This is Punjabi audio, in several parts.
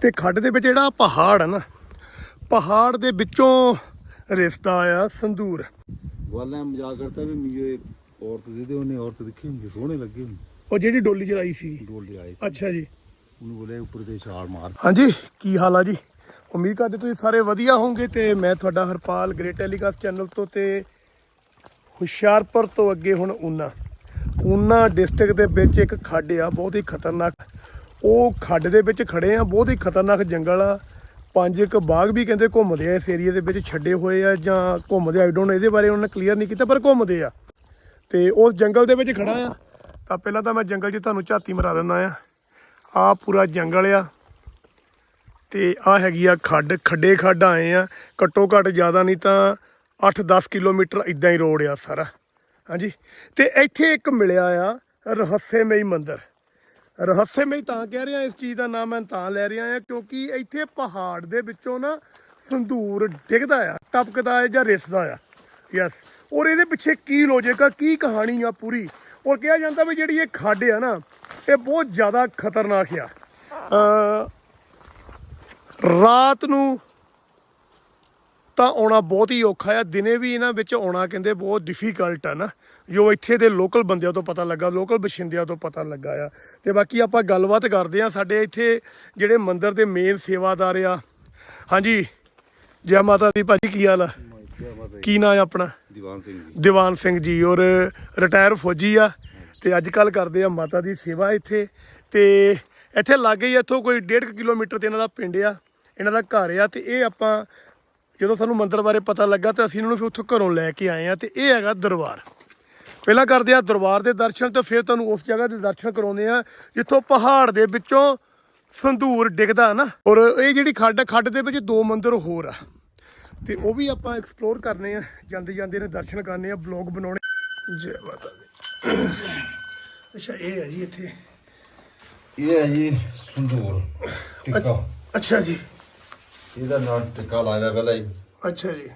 ਤੇ ਖੱਡ ਦੇ ਵਿੱਚ ਜਿਹੜਾ ਪਹਾੜ ਆ ਨਾ ਪਹਾੜ ਦੇ ਵਿੱਚੋਂ ਰਿਸਦਾ ਆ ਸੰਦੂਰ ਵਾਲਾ ਮਜ਼ਾਕ ਕਰਤਾ ਵੀ ਮੈਨੂੰ ਔਰਤ ਦੇ ਦੇ ਉਹਨੇ ਔਰਤ ਦੇਖੀ ਹੁੰਦੀ ਸੋਹਣੇ ਲੱਗੇ ਹੁੰਦੇ ਉਹ ਜਿਹੜੀ ਡੋਲੀ ਚਲਾਈ ਸੀ। ਡੋਲ ਸੀ। ਅੱਛਾ ਜੀ। ਉਹਨੂੰ ਬੋਲੇ ਉੱਪਰ ਤੇ ਛਾਲ ਮਾਰ। ਹਾਂਜੀ ਕੀ ਹਾਲ ਆ ਜੀ? ਉਮੀਦ ਕਰਦੇ ਤੁਸੀਂ ਸਾਰੇ ਵਧੀਆ ਹੋਵੋਗੇ ਤੇ ਮੈਂ ਤੁਹਾਡਾ ਹਰਪਾਲ ਗ੍ਰੇਟ ਟੈਲੀਕਾਸਟ ਚੈਨਲ ਤੋਂ ਤੇ ਹੁਸ਼ਿਆਰਪੁਰ ਤੋਂ ਅੱਗੇ ਹੁਣ ਊਨਾ। ਊਨਾ ਡਿਸਟ੍ਰਿਕਟ ਦੇ ਵਿੱਚ ਇੱਕ ਖੱਡ ਆ ਬਹੁਤ ਹੀ ਖਤਰਨਾਕ ਉਹ ਖੱਡ ਦੇ ਵਿੱਚ ਖੜੇ ਆ, ਬਹੁਤ ਹੀ ਖਤਰਨਾਕ ਜੰਗਲ ਆ। ਪੰਜ ਇੱਕ ਬਾਗ ਵੀ ਕਹਿੰਦੇ ਘੁੰਮਦੇ ਆ ਇਸ ਏਰੀਆ ਦੇ ਵਿੱਚ, ਛੱਡੇ ਹੋਏ ਆ ਜਾਂ ਘੁੰਮਦੇ ਆਈ ਡੋਨਟ ਇਹਦੇ ਬਾਰੇ ਉਹਨਾਂ ਨੇ ਕਲੀਅਰ ਨਹੀਂ ਕੀਤਾ, ਪਰ ਘੁੰਮਦੇ ਆ। ਤੇ ਉਸ ਜੰਗਲ ਦੇ ਵਿੱਚ ਖੜਾ ਆ। ਤਾਂ ਪਹਿਲਾਂ ਤਾਂ ਮੈਂ ਜੰਗਲ 'ਚ ਤੁਹਾਨੂੰ ਝਾਤੀ ਮਰਾ ਦਿੰਦਾ ਆ। ਆ ਪੂਰਾ ਜੰਗਲ ਆ। ਤੇ ਆ ਹੈਗੀ ਆ ਖੱਡ, ਖੱਡੇ ਖੱਡ ਆਏ ਆ। ਘੱਟੋ ਘੱਟ ਜ਼ਿਆਦਾ ਨਹੀਂ ਤਾਂ 8-10 ਕਿਲੋਮੀਟਰ ਇਦਾਂ ਹੀ ਰੋਡ ਆ ਸਾਰਾ। ਹਾਂਜੀ। ਤੇ ਇੱਥੇ ਇੱਕ ਮਿਲਿਆ ਆ, ਰਹੱਸਮਈ ਮੰਦਿਰ। ਰਹੱਸਮਈ ਤਾਂ ਕਹਿ ਰਿਹਾ, ਇਸ ਚੀਜ਼ ਦਾ ਨਾਮ ਮੈਂ ਤਾਂ ਲੈ ਰਿਹਾ ਆ ਕਿਉਂਕਿ ਇੱਥੇ ਪਹਾੜ ਦੇ ਵਿੱਚੋਂ ਨਾ ਸੰਧੂਰ ਡਿੱਗਦਾ ਆ, ਟਪਕਦਾ ਹੈ ਜਾਂ ਰਿਸਦਾ ਆ। ਯੈਸ ਔਰ ਇਹਦੇ ਪਿੱਛੇ ਕੀ ਲੋਜਿਕ ਆ, ਕੀ ਕਹਾਣੀ ਆ ਪੂਰੀ? ਔਰ ਕਿਹਾ ਜਾਂਦਾ ਵੀ ਜਿਹੜੀ ਇਹ ਖੱਡ ਆ ਨਾ, ਇਹ ਬਹੁਤ ਜ਼ਿਆਦਾ ਖਤਰਨਾਕ ਆ। ਰਾਤ ਨੂੰ ਤਾਂ ਆਉਣਾ ਬਹੁਤ ਹੀ ਔਖਾ ਆ। ਦਿਨੇ ਵੀ ਇਹਨਾਂ ਵਿੱਚ ਆਉਣਾ ਕਹਿੰਦੇ ਬਹੁਤ ਡਿਫਿਕਲਟ ਆ ਨਾ। ਜੋ ਇੱਥੇ ਦੇ ਲੋਕਲ ਬੰਦਿਆਂ ਤੋਂ ਪਤਾ ਲੱਗਾ ਲੋਕਲ ਬਸ਼ਿੰਦਿਆਂ ਤੋਂ ਪਤਾ ਲੱਗਾ ਆ। ਤੇ ਬਾਕੀ ਆਪਾਂ ਗੱਲਬਾਤ ਕਰਦੇ ਆ ਸਾਡੇ ਇੱਥੇ ਜਿਹੜੇ ਮੰਦਿਰ ਦੇ ਮੇਨ ਸੇਵਾਦਾਰ ਆ। ਹਾਂਜੀ ਜੈ ਮਾਤਾ ਦੀ ਭਾਜੀ ਕੀ ਹਾਲ ਆ? ਕੀ ਨਾਂ ਆ ਆਪਣਾ? ਦੀਵਾਨ ਸਿੰਘ ਜੀ। ਦੀਵਾਨ ਸਿੰਘ ਜੀ ਔਰ ਰਿਟਾਇਰ ਫੌਜੀ ਆ। ਤੇ ਅੱਜ ਕੱਲ ਕਰਦੇ ਆ ਮਾਤਾ ਦੀ ਸੇਵਾ ਇੱਥੇ। ਤੇ ਇੱਥੇ ਲਾਗੇ ਹੀ ਇੱਥੋਂ ਕੋਈ 1.5 ਕਿਲੋਮੀਟਰ ਤੇ ਇਹਨਾਂ ਦਾ ਪਿੰਡ ਆ। ਇਹਨਾਂ ਦਾ ਘਰ ਆ। ਤੇ ਇਹ ਆਪਾਂ ਜਦੋਂ ਸਾਨੂੰ ਮੰਦਿਰ ਬਾਰੇ ਪਤਾ ਲੱਗਾ ਤੇ ਅਸੀਂ ਇਹਨਾਂ ਨੂੰ ਫਿਰ ਉੱਥੋਂ ਘਰੋਂ ਲੈ ਕੇ ਆਏ ਆ ਤੇ ਇਹ ਹੈਗਾ ਦਰਬਾਰ। ਪਹਿਲਾਂ ਕਰਦੇ ਆ ਦਰਬਾਰ ਦੇ ਦਰਸ਼ਨ ਤੇ ਫਿਰ ਤੁਹਾਨੂੰ ਉਸ ਜਗ੍ਹਾ ਦੇ ਦਰਸ਼ਨ ਕਰਾਉਂਦੇ ਆ ਜਿੱਥੋਂ ਪਹਾੜ ਦੇ ਵਿੱਚੋਂ ਸੰਧੂਰ ਡਿੱਗਦਾ ਨਾ। ਔਰ ਇਹ ਜਿਹੜੀ ਖੱਡ ਖੱਡ ਦੇ ਵਿੱਚ ਦੋ ਮੰਦਿਰ ਹੋਰ ਆ। ਤੇ ਉਹ ਵੀ ਆਪਾਂ ਐਕਸਪਲੋਰ ਕਰਨੇ ਆ ਜਾਂਦੇ ਜਾਂਦੇ ਨੇ ਦਰਸ਼ਨ ਕਰਨੇ ਆ ਬਲੌਗ ਬਣਾਉਣੇ। ਜੈ ਮਾਤਾ ਦੀ। ਅੱਛਾ ਇਹ ਹੈ ਜੀ ਇੱਥੇ। ਇਹ ਹੈ ਜੀ ਸੰਦੂਰ ਟਿੱਕਾ ਅੱਛਾ ਜੀ। ਇਹਦਾ ਨਾਮ ਟਿੱਕਾ ਲਾਇਆ ਪਹਿਲਾਂ ਹੀ। ਅੱਛਾ ਜੀ।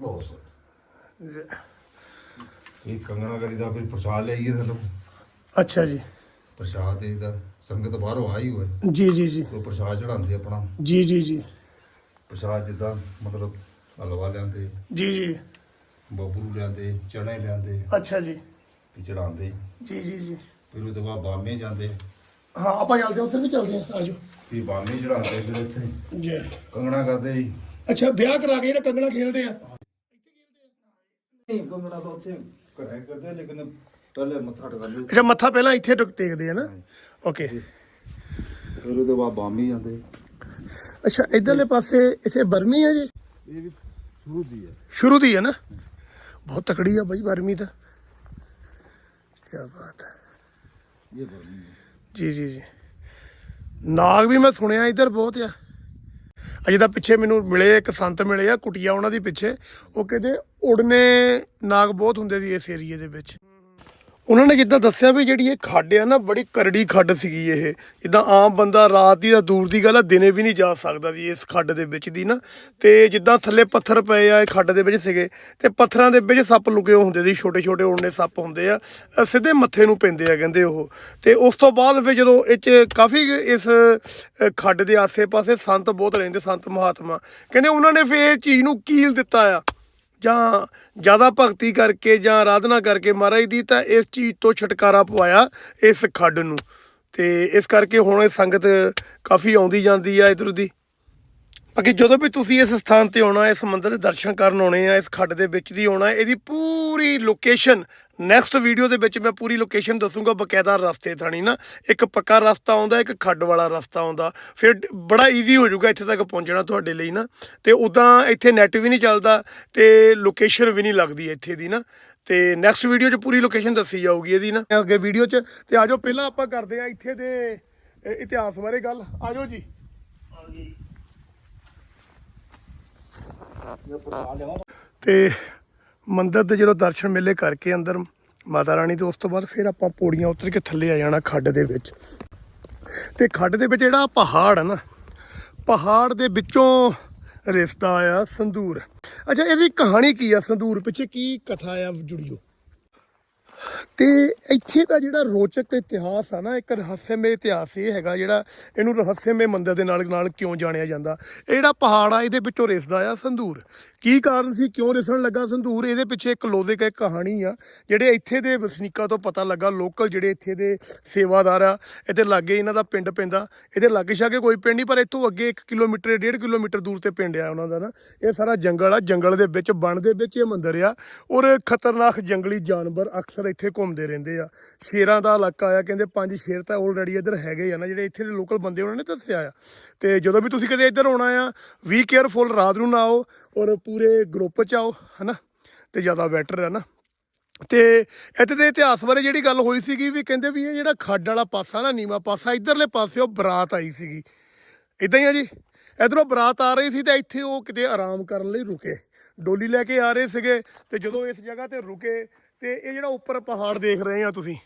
ਬਹੁਤ ਸੋਹਣਾ। ਜੈ- ਇਹ ਕੰਗਣਾ ਕਰੀਦਾ ਫਿਰ ਪ੍ਰਸ਼ਾਦ ਲਈਏ ਥੱਲੋਂ ਅੱਛਾ ਜੀ। ਪ੍ਰਸ਼ਾਦ ਇਹਦਾ। ਸੰਗਤ ਬਾਹਰੋਂ ਆਈ ਹੋਏ। ਜੀ ਜੀ ਜੀ। ਉਹ ਪ੍ਰਸ਼ਾਦ ਚੜਾਉਂਦੇ ਆਪਣਾ। ਜੀ ਜੀ ਜੀ। ਪ੍ਰਸ਼ਾਦ ਜਿੱਦਾਂ ਮਤਲਬ ਹਲਵਾ ਲਿਆਂਦੇ ਜੀ ਜੀ। ਬਬਰੂ ਲਿਆਂਦੇ ਚਣੇ ਲਿਆਂਦੇ ਅੱਛਾ ਜੀ। ਚੜਾਉਂਦੇ ਜੀ ਜੀ ਜੀ। ਫਿਰ ਉਹਦੇ ਬਾਅਦ ਬਾਮੇ ਜਾਂਦੇ। ਹਾਂ ਆਪਾਂ ਚੱਲਦੇ ਹਾਂ, ਉੱਧਰ ਵੀ ਚੱਲਦੇ ਆ ਆਜੋ ਵੀ ਬਾਮੇ ਚੜਾਉਂਦੇ ਫਿਰ ਉੱਥੇ ਜੈ। ਕੰਗਣਾ ਕਰਦੇ ਜੀ ਅੱਛਾ ਵਿਆਹ ਕਰਾ ਕੇ ਜਿਹੜਾ ਕੰਗਣਾ ਖੇਲਦੇ ਆ? ਨਹੀਂ ਕੰਗਣਾ ਤਾਂ ਉੱਥੇ ਕਰਾਇਆ ਕਰਦੇ ਲੇਕਿਨ ਪਹਿਲੇ ਮੱਥਾ ਟਿਕਾਉਂਦੇ ਅੱਛਾ ਮੱਥਾ ਪਹਿਲਾਂ ਇੱਥੇ ਟੁਕ ਟੇਕਦੇ ਆ ਨਾ? ਓਕੇ। ਫਿਰ ਉਹਦੇ ਬਾਅਦ ਬਾਮੇ ਜਾਂਦੇ। ਅੱਛਾ ਇਧਰਲੇ ਪਾਸੇ ਇੱਥੇ ਬਰਮੀ ਹੈ ਜੀ? ਇਹ ਵੀ ਸ਼ੁਰੂ ਦੀ ਹੈ ਸ਼ੁਰੂ ਦੀ ਹੈ ਨਾ? ਬਹੁਤ ਤਕੜੀ ਆ ਬਾਈ ਬਰਮੀ ਤਾਂ। ਕੀ ਬਾਤ ਹੈ। ਇਹ ਬਰਮੀ ਹੈ ਜੀ ਜੀ ਜੀ। ਨਾਗ ਵੀ ਮੈਂ ਸੁਣਿਆ ਇੱਧਰ ਬਹੁਤ ਆ। ਅਜੇ ਤਾਂ ਪਿੱਛੇ ਮੈਨੂੰ ਮਿਲੇ, ਇੱਕ ਸੰਤ ਮਿਲੇ ਆ ਕੁਟੀਆ ਉਹਨਾਂ ਦੀ ਪਿੱਛੇ। ਉਹ ਕਹਿੰਦੇ ਉੜਨੇ ਨਾਗ ਬਹੁਤ ਹੁੰਦੇ ਸੀ ਇਸ ਏਰੀਏ ਦੇ ਵਿੱਚ। ਉਹਨਾਂ ਨੇ ਜਿੱਦਾਂ ਦੱਸਿਆ ਵੀ ਜਿਹੜੀ ਇਹ ਖੱਡ ਆ ਨਾ, ਬੜੀ ਕਰੜੀ ਖੱਡ ਸੀਗੀ ਇਹ। ਜਿੱਦਾਂ ਆਮ ਬੰਦਾ ਰਾਤ ਦੀ ਤਾਂ ਦੂਰ ਦੀ ਗੱਲ ਆ, ਦਿਨੇ ਵੀ ਨਹੀਂ ਜਾ ਸਕਦਾ ਸੀ ਇਸ ਖੱਡ ਦੇ ਵਿੱਚ ਦੀ ਨਾ। ਤੇ ਜਿੱਦਾਂ ਥੱਲੇ ਪੱਥਰ ਪਏ ਆ ਇਹ ਖੱਡ ਦੇ ਵਿੱਚ ਸੀਗੇ, ਤੇ ਪੱਥਰਾਂ ਦੇ ਵਿੱਚ ਸੱਪ ਲੁਕੇ ਹੁੰਦੇ ਸੀ ਛੋਟੇ ਛੋਟੇ ਉੜਨੇ ਸੱਪ ਹੁੰਦੇ ਆ ਸਿੱਧੇ ਮੱਥੇ ਨੂੰ ਪੈਂਦੇ ਆ ਕਹਿੰਦੇ ਉਹ। ਤੇ ਉਸ ਤੋਂ ਬਾਅਦ ਫਿਰ ਜਦੋਂ ਇਹ ਚ ਕਾਫੀ ਇਸ ਖੱਡ ਦੇ ਆਸੇ-ਪਾਸੇ ਸੰਤ ਬਹੁਤ ਰਹਿੰਦੇ, ਸੰਤ ਮਹਾਤਮਾ। ਕਹਿੰਦੇ ਉਹਨਾਂ ਨੇ ਫਿਰ ਇਹ ਚੀਜ਼ ਨੂੰ ਕੀਲ ਦਿੱਤਾ ਆ। ਜਾਂ ਜ਼ਿਆਦਾ ਭਗਤੀ ਕਰਕੇ ਜਾਂ ਆਰਾਧਨਾ ਕਰਕੇ ਮਹਾਰਾਜ ਦੀ ਤਾਂ ਇਸ ਚੀਜ਼ ਤੋਂ ਛੁਟਕਾਰਾ ਪਵਾਇਆ ਇਸ ਖੱਡ ਨੂੰ। ਤੇ ਇਸ ਕਰਕੇ ਹੁਣ ਇਹ ਸੰਗਤ ਕਾਫੀ ਆਉਂਦੀ ਜਾਂਦੀ ਆ ਇਧਰ ਦੀ। ਅੱਗੇ ਜਦੋਂ ਵੀ ਤੁਸੀਂ ਇਸ ਸਥਾਨ ਤੇ ਆਉਣਾ, ਇਸ ਮੰਦਿਰ ਦੇ ਦਰਸ਼ਨ ਕਰਨ ਆਉਣੇ ਆ, ਇਸ ਖੱਡ ਦੇ ਵਿੱਚ ਦੀ ਆਉਣਾ, ਇਹਦੀ ਪੂਰੀ ਲੋਕੇਸ਼ਨ ਨੈਕਸਟ ਵੀਡੀਓ ਦੇ ਵਿੱਚ ਮੈਂ ਪੂਰੀ ਲੋਕੇਸ਼ਨ ਦੱਸੂਗਾ ਬਕਾਇਦਾ ਰਸਤੇ ਥਾਣੀ ਨਾ। ਇੱਕ ਪੱਕਾ ਰਸਤਾ ਆਉਂਦਾ, ਇੱਕ ਖੱਡ ਵਾਲਾ ਰਸਤਾ ਆਉਂਦਾ। ਫਿਰ ਬੜਾ ਈਜ਼ੀ ਹੋ ਜਾਊਗਾ ਇੱਥੇ ਤੱਕ ਪਹੁੰਚਣਾ ਤੁਹਾਡੇ ਲਈ ਨਾ। ਤੇ ਉਦਾਂ ਇੱਥੇ ਨੈਟ ਵੀ ਨਹੀਂ ਚੱਲਦਾ ਤੇ ਲੋਕੇਸ਼ਨ ਵੀ ਨਹੀਂ ਲੱਗਦੀ ਇੱਥੇ ਦੀ ਨਾ। ਤੇ ਨੈਕਸਟ ਵੀਡੀਓ 'ਚ ਪੂਰੀ ਲੋਕੇਸ਼ਨ ਦੱਸੀ ਜਾਊਗੀ ਇਹਦੀ ਨਾ। ਅੱਗੇ ਵੀਡੀਓ 'ਚ ਤੇ ਆਜੋ ਪਹਿਲਾਂ ਆਪਾਂ ਕਰਦੇ ਆ ਇੱਥੇ ਦੇ ਇਤਿਹਾਸ ਬਾਰੇ ਗੱਲ। ਆਜੋ ਜੀ। ਤੇ ਮੰਦਿਰ ਦੇ ਜਦੋਂ ਦਰਸ਼ਨ ਮੇਲੇ ਕਰਕੇ ਅੰਦਰ ਮਾਤਾ ਰਾਣੀ ਦੇ, ਉਸ ਤੋਂ ਬਾਅਦ ਫਿਰ ਆਪਾਂ ਪੌੜੀਆਂ ਉਤਰ ਕੇ ਥੱਲੇ ਆ ਜਾਣਾ ਖੱਡ ਦੇ ਵਿੱਚ। ਤੇ ਖੱਡ ਦੇ ਵਿੱਚ ਜਿਹੜਾ ਪਹਾੜ ਹੈ ਨਾ, ਪਹਾੜ ਦੇ ਵਿੱਚੋਂ ਰਿਸ਼ਤਾ ਆ ਸੰਦੂਰ ਅੱਛਾ, ਇਹਦੀ ਕਹਾਣੀ ਕੀ ਆ ਸੰਦੂਰ ਪਿੱਛੇ ਕੀ ਕਥਾ ਆ ਜੁੜੀਓ? ਤੇ ਇੱਥੇ ਦਾ ਜਿਹੜਾ ਰੋਚਕ ਇਤਿਹਾਸ ਆ ਨਾ, ਇੱਕ ਰਹੱਸਮਈ ਇਤਿਹਾਸ ਇਹ ਹੈਗਾ ਜਿਹੜਾ ਇਹਨੂੰ ਰਹੱਸਮਈ ਮੰਦਰ ਦੇ ਨਾਲ ਨਾਲ ਕਿਉਂ ਜਾਣਿਆ ਜਾਂਦਾ? ਇਹ ਜਿਹੜਾ ਪਹਾੜ ਆ, ਇਹਦੇ ਵਿੱਚੋਂ ਰਿਸਦਾ ਆ ਸੰਧੂਰ। ਕੀ ਕਾਰਨ ਸੀ, ਕਿਉਂ ਰਿਸਣ ਲੱਗਾ ਸੰਧੂਰ? ਇਹਦੇ ਪਿੱਛੇ ਇੱਕ ਲੋਦਿਕ ਇੱਕ ਕਹਾਣੀ ਆ, ਜਿਹੜੇ ਇੱਥੇ ਦੇ ਵਸਨੀਕਾਂ ਤੋਂ ਪਤਾ ਲੱਗਾ, ਲੋਕਲ ਜਿਹੜੇ ਇੱਥੇ ਦੇ ਸੇਵਾਦਾਰ ਆ ਇਹਦੇ ਲਾਗੇ ਇਹਨਾਂ ਦਾ ਪਿੰਡ ਪੈਂਦਾ। ਇਹਦੇ ਲਾਗੇ ਛਾਗੇ ਕੋਈ ਪਿੰਡ ਨਹੀਂ, ਪਰ ਇੱਥੋਂ ਅੱਗੇ 1 ਕਿਲੋਮੀਟਰ 1.5 ਕਿਲੋਮੀਟਰ ਦੂਰ ਤੇ ਪਿੰਡ ਆ ਉਹਨਾਂ ਦਾ ਨਾ। ਇਹ ਸਾਰਾ ਜੰਗਲ ਆ, ਜੰਗਲ ਦੇ ਵਿੱਚ ਬਣ ਦੇ ਵਿੱਚ ਇਹ ਮੰਦਿਰ ਆ। ਔਰ ਖਤਰਨਾਕ ਜੰਗਲੀ ਜਾਨਵਰ ਅਕਸਰ ਇੱਥੇ ਘੁੰਮਦੇ ਰਹਿੰਦੇ ਆ। ਸ਼ੇਰਾਂ ਦਾ ਇਲਾਕਾ ਆ, ਕਹਿੰਦੇ ਪੰਜ ਸ਼ੇਰ ਤਾਂ ਆਲਰੇਡੀ ਇੱਧਰ ਹੈਗੇ ਆ ਨਾ, ਜਿਹੜੇ ਇੱਥੇ ਦੇ ਲੋਕਲ ਬੰਦੇ ਉਹਨਾਂ ਨੇ ਦੱਸਿਆ ਆ। ਤੇ ਜਦੋਂ ਵੀ ਤੁਸੀਂ ਕਦੇ ਇੱਧਰ ਆਉਣਾ ਆ ਵੀ ਕੇਅਰਫੁਲ ਰਾਤ ਨੂੰ ਨਾ ਆਓ ਔਰ ਪੂਰੇ ਗਰੁੱਪ ਚ ਆਓ, ਹਨਾ? ਤੇ ਜ਼ਿਆਦਾ ਬੈਟਰ ਹੈ ਨਾ। ਤੇ ਇੱਥੇ ਦੇ ਇਤਿਹਾਸ ਬਾਰੇ ਜਿਹੜੀ ਗੱਲ ਹੋਈ ਸੀਗੀ ਵੀ ਕਹਿੰਦੇ ਵੀ ਇਹ ਜਿਹੜਾ ਖੱਡ ਵਾਲਾ ਪਾਸਾ ਨਾ, ਨੀਵਾ ਪਾਸਾ, ਇਧਰਲੇ ਪਾਸੇ ਉਹ ਬਰਾਤ ਆਈ ਸੀਗੀ। ਇਦਾਂ ਹੀ ਆ ਜੀ। ਇਧਰੋਂ ਬਰਾਤ ਆ ਰਹੀ ਸੀ ਤੇ ਇੱਥੇ ਉਹ ਕਿਤੇ ਆਰਾਮ ਕਰਨ ਲਈ ਰੁਕੇ। ਡੋਲੀ ਲੈ ਕੇ ਆ ਰਹੇ ਸੀਗੇ ਤੇ ਜਦੋਂ ਇਸ ਜਗ੍ਹਾ ਤੇ ਰੁਕੇ ਤੇ ਇਹ ਜਿਹੜਾ ਉੱਪਰ ਪਹਾੜ ਦੇਖ ਰਹੇ ਆ ਤੁਸੀਂ,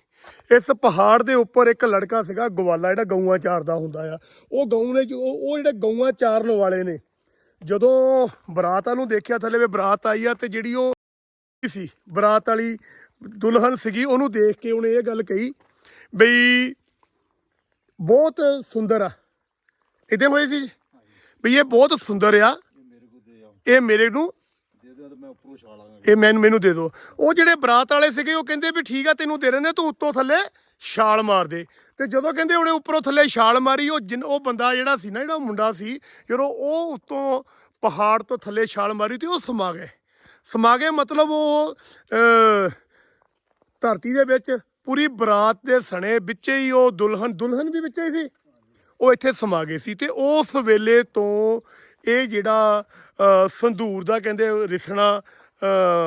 ਇਸ ਪਹਾੜ ਦੇ ਉੱਪਰ ਇੱਕ ਲੜਕਾ ਸੀਗਾ ਗਵਾਲਾ, ਜਿਹੜਾ ਗਊਆਂ ਚਾਰਦਾ ਹੁੰਦਾ ਆ। ਉਹ ਗਊ ਨੇ ਉਹ ਜਿਹੜੇ ਗਊਆਂ ਚਾਰਨ ਵਾਲੇ ਨੇ। ਜਦੋਂ ਬਰਾਤਾਂ ਨੂੰ ਦੇਖਿਆ, ਥੱਲੇ ਵੀ ਬਰਾਤ ਆਈ ਆ ਤੇ ਜਿਹੜੀ ਉਹ ਸੀ, ਬਰਾਤ ਵਾਲੀ ਦੁਲਹਨ ਸੀਗੀ, ਉਹਨੂੰ ਦੇਖ ਕੇ ਉਹਨੇ ਇਹ ਗੱਲ ਕਹੀ ਬਈ, ਬਹੁਤ ਸੁੰਦਰ ਆ। ਇਦਾਂ ਹੋਈ ਸੀ ਬਈ ਇਹ ਬਹੁਤ ਸੁੰਦਰ ਆ। ਇਹ ਮੇਰੇ ਨੂੰ ਦੇ ਦੇ ਮੈਂ ਉੱਪਰੋਂ ਛਾਲਾਂਗਾ ਇਹ ਮੈਨੂੰ ਮੈਨੂੰ ਦੇ ਦਿਓ ਉਹ ਜਿਹੜੇ ਬਰਾਤ ਵਾਲੇ ਸੀਗੇ, ਉਹ ਕਹਿੰਦੇ ਵੀ ਠੀਕ ਆ, ਤੈਨੂੰ ਦੇ ਰਹੇ ਤੂੰ ਉੱਤੋਂ ਥੱਲੇ ਛਾਲ ਮਾਰ ਦੇ। ਤੇ ਜਦੋਂ ਕਹਿੰਦੇ ਉਹਨੇ ਉੱਪਰੋਂ ਥੱਲੇ ਛਾਲ ਮਾਰੀ, ਉਹ ਜਿਨ, ਉਹ ਬੰਦਾ ਜਿਹੜਾ ਸੀ ਨਾ, ਜਿਹੜਾ ਮੁੰਡਾ ਸੀ, ਜਦੋਂ ਉਹ ਉੱਤੋਂ ਪਹਾੜ ਤੋਂ ਥੱਲੇ ਛਾਲ ਮਾਰੀ ਤੇ ਉਹ ਸਮਾ ਗਏ। ਸਮਾ ਗਏ ਮਤਲਬ ਉਹ ਧਰਤੀ ਦੇ ਵਿੱਚ, ਪੂਰੀ ਬਰਾਤ ਦੇ ਸਣੇ ਵਿੱਚ ਹੀ ਉਹ ਦੁਲਹਨ ਦੁਲਹਨ ਵੀ ਵਿੱਚ ਹੀ ਸੀ। ਉਹ ਇੱਥੇ ਸਮਾ ਗਏ ਸੀ ਤੇ ਉਸ ਵੇਲੇ ਤੋਂ ਇਹ ਜਿਹੜਾ ਸੰਧੂਰ ਦਾ ਕਹਿੰਦੇ ਰਿਸਣਾ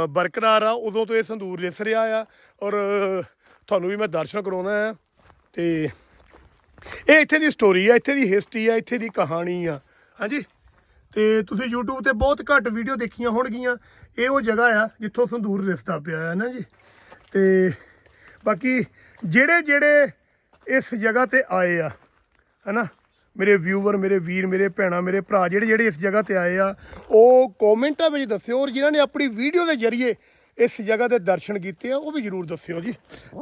ਬਰਕਰਾਰ ਆ, ਉਦੋਂ ਤੋਂ ਇਹ ਸੰਧੂਰ ਰਿਸ ਰਿਹਾ ਆ। ਔਰ, ਤੁਹਾਨੂੰ ਵੀ ਮੈਂ ਦਰਸ਼ਨ ਕਰਾਉਣਾ ਆ, ਤੇ ਇਹ ਇੱਥੇ ਦੀ ਸਟੋਰੀ ਆ, ਇੱਥੇ ਦੀ ਹਿਸਟਰੀ ਆ, ਇੱਥੇ ਦੀ ਕਹਾਣੀ ਆ। ਹਾਂਜੀ? ਤੇ ਤੁਸੀਂ YouTube ਤੇ ਬਹੁਤ ਘੱਟ ਵੀਡੀਓ ਦੇਖੀਆਂ ਹੋਣਗੀਆਂ। ਇਹ ਉਹ ਜਗ੍ਹਾ ਆ ਜਿੱਥੋਂ ਸੰਧੂਰ ਰਿਸਦਾ ਪਿਆ ਹੈ ਨਾ ਜੀ। ਤੇ ਬਾਕੀ ਜਿਹੜੇ ਜਿਹੜੇ ਇਸ ਜਗ੍ਹਾ ਤੇ ਆਏ ਆ, ਹਨਾ? ਮੇਰੇ ਵਿਊਵਰ ਮੇਰੇ ਵੀਰ, ਮੇਰੇ ਭੈਣਾ, ਮੇਰੇ ਭਰਾ ਜਿਹੜੇ ਜਿਹੜੇ ਇਸ ਜਗ੍ਹਾ ਤੇ ਆਏ ਆ, ਉਹ ਕਮੈਂਟਾਂ ਵਿੱਚ ਦੱਸਿਓ ਔਰ ਜਿਨ੍ਹਾਂ ਨੇ ਆਪਣੀ ਵੀਡੀਓ ਦੇ ਜ਼ਰੀਏ ਇਸ ਜਗ੍ਹਾ ਦੇ ਦਰਸ਼ਨ ਕੀਤੇ ਆ, ਉਹ ਵੀ ਜਰੂਰ ਦੱਸਿਓ ਜੀ।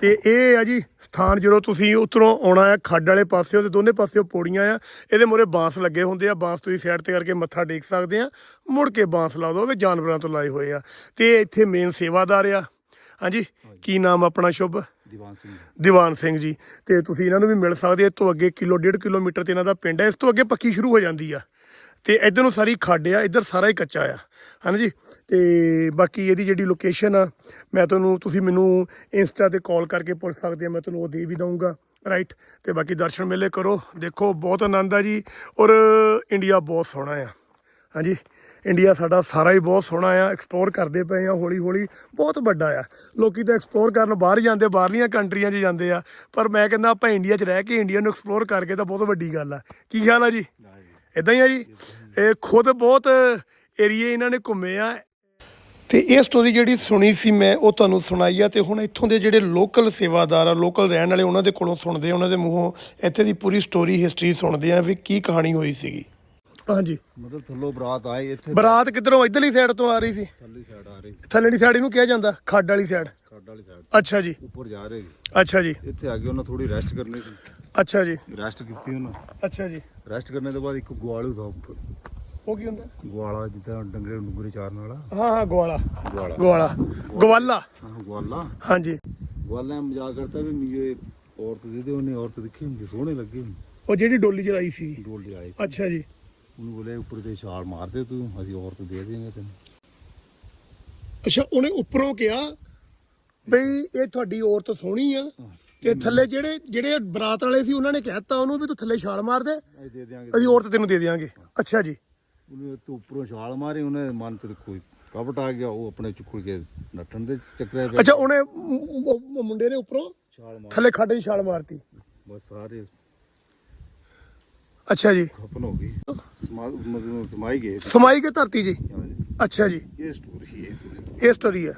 ਤੇ ਇਹ ਆ ਜੀ ਸਥਾਨ ਜਦੋਂ ਤੁਸੀਂ ਉਤਰੋਂ ਆਉਣਾ ਆ ਖੱਡ ਵਾਲੇ ਪਾਸਿਓਂ ਤੇ ਦੋਨੇ ਪਾਸਿਓਂ ਪੌੜੀਆਂ ਆ। ਇਹਦੇ ਮੂਹਰੇ ਬਾਂਸ ਲੱਗੇ ਹੁੰਦੇ ਆ, ਬਾਂਸ ਤੁਸੀਂ ਸਾਈਡ ਤੇ ਕਰਕੇ ਮੱਥਾ ਟੇਕ ਸਕਦੇ ਆ। ਮੁੜ ਕੇ ਬਾਂਸ ਲਾ ਦੋ ਵੀ ਜਾਨਵਰਾਂ ਤੋਂ ਲਾਏ ਹੋਏ ਆ। ਤੇ ਇੱਥੇ ਮੇਨ ਸੇਵਾਦਾਰ ਆ। ਹਾਂਜੀ, ਕੀ ਨਾਮ ਆਪਣਾ, ਸ਼ੁਭ? ਦੀਵਾਨ ਸਿੰਘ ਦੀਵਾਨ ਸਿੰਘ ਜੀ। ਤੇ ਤੁਸੀਂ ਇਹਨਾਂ ਨੂੰ ਵੀ ਮਿਲ ਸਕਦੇ ਹੋ ਇਹ ਤੋਂ ਅੱਗੇ ਕਿਲੋ, ਡੇਢ ਕਿਲੋਮੀਟਰ ਤੇ ਇਹਨਾਂ ਦਾ ਪਿੰਡ ਹੈ। ਇਸ ਤੋਂ ਅੱਗੇ ਪੱਕੀ ਸ਼ੁਰੂ ਹੋ ਜਾਂਦੀ ਆ। ਤੇ ਇੱਧਰ ਨੂੰ ਸਾਰੀ ਖੱਡ ਆ, ਇੱਧਰ ਸਾਰਾ ਹੀ ਕੱਚਾ ਆ। ਹਨ ਜੀ? ਤੇ ਬਾਕੀ ਇਹਦੀ ਜਿਹੜੀ ਲੋਕੇਸ਼ਨ ਆ, ਮੈਂ ਤੁਹਾਨੂੰ, ਤੁਸੀਂ ਮੈਨੂੰ ਇੰਸਟਾ ਤੇ ਕਾਲ ਕਰਕੇ ਪੁੱਛ ਸਕਦੇ ਆ, ਮੈਂ ਤੁਹਾਨੂੰ ਉਹ ਦੇ ਵੀ ਦਊਂਗਾ। ਰਾਈਟ ਤੇ ਬਾਕੀ ਦਰਸ਼ਨ ਮੇਲੇ ਕਰੋ, ਦੇਖੋ, ਬਹੁਤ ਆਨੰਦ ਆ ਜੀ। ਔਰ ਇੰਡੀਆ ਬਹੁਤ ਸੋਹਣਾ ਆ। ਹਾਂਜੀ? ਇੰਡੀਆ ਸਾਡਾ ਸਾਰਾ ਹੀ ਬਹੁਤ ਸੋਹਣਾ ਆ ਐਕਸਪਲੋਰ ਕਰਦੇ ਪਏ ਆ ਹੌਲੀ ਹੌਲੀ ਬਹੁਤ ਵੱਡਾ ਆ। ਲੋਕੀ ਤਾਂ ਐਕਸਪਲੋਰ ਕਰਨ ਬਾਹਰ ਜਾਂਦੇ, ਬਾਹਰਲੀਆਂ ਕੰਟਰੀਆਂ 'ਚ ਜਾਂਦੇ ਆ। ਪਰ ਮੈਂ ਕਹਿੰਦਾ ਆਪਾਂ ਇੰਡੀਆ 'ਚ ਰਹਿ ਕੇ ਇੰਡੀਆ ਨੂੰ ਐਕਸਪਲੋਰ ਕਰਕੇ ਤਾਂ ਬਹੁਤ ਵੱਡੀ ਗੱਲ ਆ। ਕੀ ਖਿਆਲ ਆ ਜੀ? ਇਦਾਂ ਹੀ ਆ ਜੀ? ਇਹ ਖੁਦ ਬਹੁਤ ਏਰੀਏ ਇਹਨਾਂ ਨੇ ਘੁੰਮੇ ਆ। ਤੇ ਇਹ ਸਟੋਰੀ ਜਿਹੜੀ ਸੁਣੀ ਸੀ ਮੈਂ, ਉਹ ਤੁਹਾਨੂੰ ਸੁਣਾਈ ਆ। ਤੇ ਹੁਣ ਇੱਥੋਂ ਦੇ ਜਿਹੜੇ ਲੋਕਲ ਸੇਵਾਦਾਰ ਆ ਲੋਕਲ ਰਹਿਣ ਵਾਲੇ, ਉਹਨਾਂ ਦੇ ਕੋਲੋਂ ਸੁਣਦੇ ਉਹਨਾਂ ਦੇ ਮੂੰਹੋਂ ਇੱਥੇ ਦੀ ਪੂਰੀ ਸਟੋਰੀ ਹਿਸਟਰੀ ਸੁਣਦੇ ਆ ਵੀ ਕੀ ਕਹਾਣੀ ਹੋਈ ਸੀਗੀ। ਹਾਂਜੀ। ਮਤਲਬ ਥੱਲੋਂ ਬਰਾਤ ਆਏ ਇੱਥੇ ਬਰਾਤ ਕਿੱਧਰੋਂ? ਇਧਰਲੀ ਸਾਈਡ ਤੋਂ ਆ ਰਹੀ ਸੀ। ਥੱਲੀ ਸਾਈਡ ਆ ਰਹੀ। ਥੱਲੇਲੀ ਸਾਈਡ ਇਹਨੂੰ ਕਿਹਾ ਜਾਂਦਾ? ਖੱਡ ਵਾਲੀ ਸਾਈਡ ਖੱਡ ਵਾਲੀ ਸਾਈਡ ਅੱਛਾ ਜੀ। ਉੱਪਰ ਜਾ ਰਹੇ ਅੱਛਾ ਜੀ। ਇੱਥੇ ਆ ਕੇ ਉਹਨਾਂ ਥੋੜੀ ਰੈਸਟ ਕਰਨੀ ਸੀ। ਅੱਛਾ ਜੀ। ਰੈਸਟ ਕੀਤੀ ਉਹਨਾਂ। ਅੱਛਾ ਜੀ। ਰੈਸਟ ਕਰਨੇ ਤੋਂ ਬਾਅਦ ਇੱਕ ਗਵਾਲੂ ਦਾ ਉੱਪਰ। ਉਹ ਕੀ ਹੁੰਦਾ? ਗਵਾਲਾ ਜਿੱਦਾਂ ਡੰਗਰੇ ਡੁੰਗਰੇ ਚਾਰਨ ਵਾਲਾ। ਹਾਂ ਹਾਂ ਗਵਾਲਾ ਗਵਾਲਾ ਗਵਾਲਾ ਗਵਾਲਾ। ਹਾਂ ਗਵਾਲਾ ਹਾਂਜੀ। ਗਵਾਲਾ ਮਜ਼ਾਕ ਕਰਤਾ ਵੀ ਮੇਰੇ ਔਰਤ ਦੇ ਦੇ ਉਹਨੇ ਔਰਤ ਦੇਖੀ ਹੁੰਦੀ ਸੋਹਣੇ ਲੱਗੇ। ਉਹ ਜਿਹੜੀ ਡੋਲੀ ਚਲਾਈ ਸੀ। ਡੋਲ ਸੀ। ਅੱਛਾ ਜੀ। ਉਹਨੂੰ ਬੋਲੇ ਉੱਪਰ ਤੇ ਛਾਲ ਮਾਰ ਦੇ ਤੂੰ ਅਸੀਂ ਔਰਤ ਦੇ ਦੇਂਗੇ ਤੈਨੂੰ। ਅੱਛਾ ਉਹਨੇ ਉੱਪਰੋਂ ਕਿਹਾ ਬਈ ਇਹ ਤੁਹਾਡੀ ਔਰਤ ਸੋਹਣੀ ਆ ਤੇ ਥੱਲੇ ਜਿਹੜੇ ਜਿਹੜੇ ਬਰਾਤ ਵਾਲੇ ਸੀ ਉਹਨਾਂ ਨੇ ਕਹਿਤਾ ਉਹਨੂੰ ਵੀ ਤੂੰ ਥੱਲੇ ਛਾਲ ਮਾਰ ਦੇ ਅਸੀਂ ਦੇ ਦਿਆਂਗੇ। ਅਸੀਂ ਔਰਤ ਤੈਨੂੰ ਦੇ ਦੇਵਾਂਗੇ ਅੱਛਾ ਜੀ। ਉਹਨੇ ਤੂੰ ਉੱਪਰੋਂ ਛਾਲ ਮਾਰੀ ਉਹਨੇ ਮਨ ਚ ਕੋਈ ਕਪਟ ਆ ਗਿਆ ਉਹ ਆਪਣੇ ਚੁੱਕ ਕੇ ਨੱਠਣ ਦੇ ਚੱਕਰੇ ਅੱਛਾ ਉਹਨੇ ਮੁੰਡੇ ਨੇ ਉੱਪਰੋਂ ਛਾਲ ਮਾਰ। ਥੱਲੇ ਖੱਡ ਛਾਲ ਮਾਰਤੀ। ਬਸ ਸਾਰੇ ਅੱਛਾ ਜੀ। ਖਪਨ ਹੋ ਗਈ। ਸਮਾ ਮਤਲਬ ਸਮਾਈ ਗਏ। ਸਮਾਈ ਕੇ ਧਰਤੀ ਜੀ? ਹਾਂਜੀ। ਅੱਛਾ ਜੀ। ਇਹ ਸਟੋਰੀ ਹੈ ਇਹ ਸਟੋਰੀ ਆ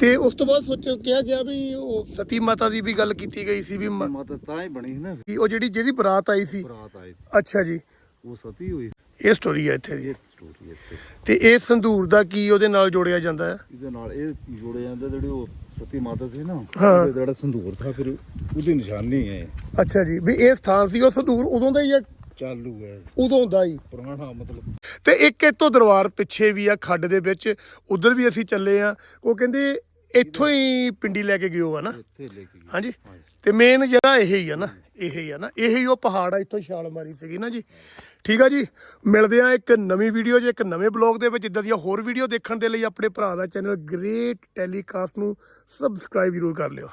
ਤੇ ਉਸ ਤੋਂ ਬਾਅਦ ਸੋਚਿਓ ਕਿਹਾ ਗਿਆ ਵੀ ਉਹ ਸਤੀ ਮਾਤਾ ਦੀ ਵੀ ਗੱਲ ਕੀਤੀ ਗਈ ਸੀ ਵੀ ਮ- ਮਾਤਾ ਤਾਂ ਹੀ ਬਣੀ ਸੀ ਨਾ। ਵੀ ਉਹ ਜਿਹੜੀ ਜਿਹੜੀ ਬਰਾਤ ਆਈ ਸੀ। ਬਰਾਤ ਆਈ ਅੱਛਾ ਜੀ। ਉਹ ਸਤੀ ਹੋਈ। ਇਹ ਸਟੋਰੀ ਹੈ ਇੱਥੇ ਦੀ ਇਹ ਸਟੋਰੀ ਹੈ ਇੱਥੇ। ਤੇ ਇਹ ਸੰਧੂਰ ਦਾ ਕੀ ਉਹਦੇ ਨਾਲ ਜੋੜਿਆ ਜਾਂਦਾ ਹੈ? ਇਹਦੇ ਨਾਲ ਇਹ ਜੋੜੇ ਜਾਂਦੇ ਜਿਹੜੇ ਉਹ ਸਤੀ ਮਾਤਾ ਸੀ ਨਾ। ਹਾਂ। ਉਹਦੇ ਜਿਹੜਾ ਸੰਧੂਰ ਥਾ ਫਿਰ ਉਹਦੀ ਨਿਸ਼ਾਨੀ ਹੈ। ਅੱਛਾ ਜੀ। ਵੀ ਇਹ ਸਥਾਨ ਸੀ ਉਹ ਸੰਧੂਰ ਉਦੋਂ ਦਾ ਹੀ ਹੈ? ਚਾਲੂ ਹੈ। ਉਦੋਂ ਦਾ ਹੀ। ਪੁਰਾਣਾ ਮਤਲਬ। ਤੇ ਇੱਕ ਇਤੋਂ ਦਰਬਾਰ ਪਿੱਛੇ ਵੀ ਆ ਖੱਡ ਦੇ ਵਿੱਚ। ਉਧਰ ਵੀ ਅਸੀਂ ਚੱਲੇ ਆ। ਉਹ ਕਹਿੰਦੇ ਇੱਥੋਂ ਹੀ ਪਿੰਡੀ ਲੈ ਕੇ ਗਿਓ ਆ ਨਾ। ਇੱਥੇ ਲੈ ਕੇ ਗਏ ਹਾਂਜੀ। ਤੇ ਮੇਨ ਜਗ੍ਹਾ ਇਹ ਹੀ ਆ ਨਾ ਇਹ ਹੀ ਆ ਨਾ। ਇਹ ਹੀ ਉਹ ਪਹਾੜ ਆ ਇੱਥੋਂ ਛਾਲ ਮਾਰੀ ਸੀਗੀ ਨਾ ਜੀ। ਠੀਕ ਆ ਜੀ। ਮਿਲਦੇ ਆ ਇੱਕ ਨਵੀਂ ਵੀਡੀਓ 'ਚ ਇੱਕ ਨਵੇਂ ਬਲੌਗ ਦੇ ਵਿੱਚ ਇਦਾਂ ਦੀਆਂ ਹੋਰ ਵੀਡੀਓ ਦੇਖਣ ਦੇ ਲਈ ਆਪਣੇ ਭਰਾ ਦਾ ਚੈਨਲ ਗ੍ਰੇਟ ਟੈਲੀਕਾਸਟ ਨੂੰ ਸਬਸਕ੍ਰਾਈਬ ਜ਼ਰੂਰ ਕਰ ਲਿਓ।